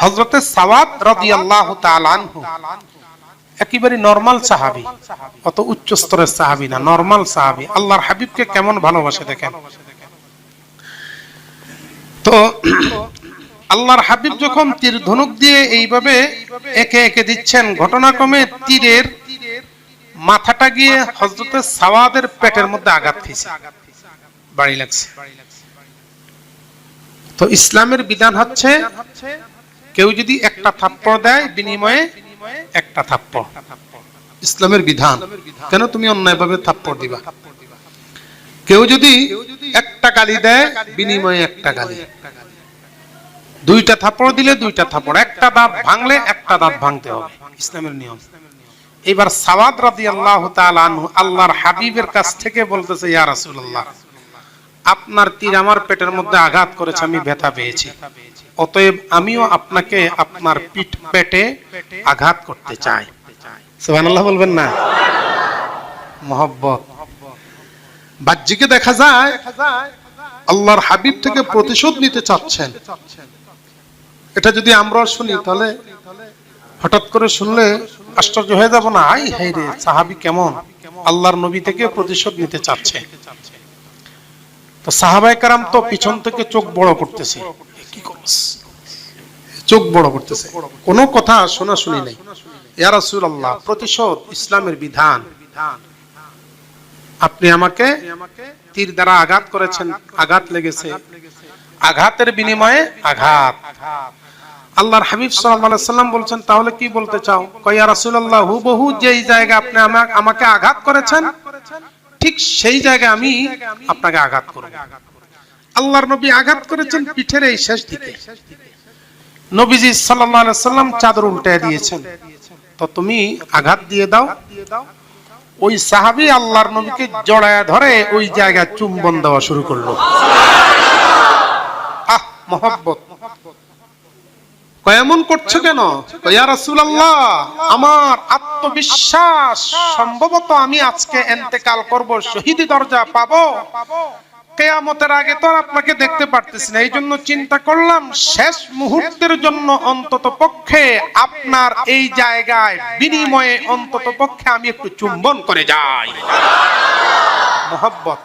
হজরতে রাদিয়াল্লাহু তাআলা আনহু। একেবারে নরমাল সাহাবী। অত উচ্চ স্তরের সাহাবী না নরমাল সাহাবী। আল্লাহর হাবিবকে কেমন ভালোবাসে দেখেন? তো আল্লাহর হাবিব যখন তীর ধনুক দিয়ে এইভাবে একে একে দিচ্ছেন, ঘটনাক্রমে তীরের মাথাটা গিয়ে হজরতের সাওয়াদের পেটের মধ্যে আঘাত খেয়েছে। বাড়ি লাগছে। তো ইসলামের বিধান হচ্ছে কেউ যদি একটা থাপ্পড় দেয়, বিনিময়ে একটা থাপ্পড়। ইসলামের বিধান। কেন তুমি অন্যায়ভাবে থাপ্পড় দিবা? কেউ যদি একটা গালি দেয়, বিনিময়ে একটা গালি। দুইটা থাপ্পড় দিলে দুইটা থাপ্পড়। একটা দাঁত ভাঙলে একটা দাঁত ভাঙতে হবে। ইসলামের নিয়ম। এবার সাওয়াদ রাদিয়াল্লাহু তাআলা আনহু আল্লাহর হাবিবের কাছ থেকে বলতেছে, ইয়া রাসূলুল্লাহ আপনার তীর আমার পেটের মধ্যে আঘাত করেছে, আমি ব্যথা পেয়েছি। অতএব আমিও আপনাকে আপনার পিঠ পেটে আঘাত করতে চাই। সুবহানাল্লাহ বলবেন না? মহব্বত। বাহ্যিকে দেখা যায়, আল্লাহর হাবিব থেকে প্রতিশোধ নিতে চাচ্ছেন। এটা যদি আমরা শুনি, তাহলে হঠাৎ করে শুনলে আশ্চর্য হয়ে যাব না, আই হাই রে, সাহাবি কেমন? আল্লাহর নবী থেকে প্রতিশোধ নিতে চাচ্ছে। তো সাহাবাই কারাম তো পিছন থেকে চোখ বড় করতেছে। কি চোখ বড় করতেছে। কোনো কথা শোনা শুনি নাই। ইয়া রাসূলুল্লাহ প্রতিশোধ ইসলামের বিধান। আপনি আমাকে তীর দ্বারা আঘাত করেছেন আঘাত লেগেছে। আঘাতের বিনিময়ে আঘাত। আল্লাহর হাবিব সাল্লাল্লাহু সাল্লাম বলছেন তাহলে কি বলতে চাও? কয়া রাসূলুল্লাহ হুবহু যেই জায়গা আপনি আমা- আমাকে আঘাত করেছেন ঠিক সেই জায়গায় আমি আপনাকে আঘাত করব। আল্লাহর নবী আঘাত করেছেন পিঠের এই শেষ দিকে। নবীজি আলাইহি সাল্লাম চাদর উল্টায় দিয়েছেন। তো তুমি আঘাত দিয়ে দাও। ওই সাহাবী আল্লাহর নবীকে জড়ায় ধরে ওই জায়গায় চুম্বন দেওয়া শুরু করল। আহ, মহব্বত। এমন করছ কেন? রাসূলুল্লাহ আমার আত্মবিশ্বাস সম্ভবত আমি আজকে এন্তেকাল করব শহীদি দরজা পাবো। কেয়ামতের আগে তো আর আপনাকে দেখতে পারতেছি না এই জন্য চিন্তা করলাম শেষ মুহূর্তের জন্য অন্তত পক্ষে আপনার এই জায়গায় বিনিময়ে অন্তত পক্ষে আমি একটু চুম্বন করে যাই। মোহাব্বত।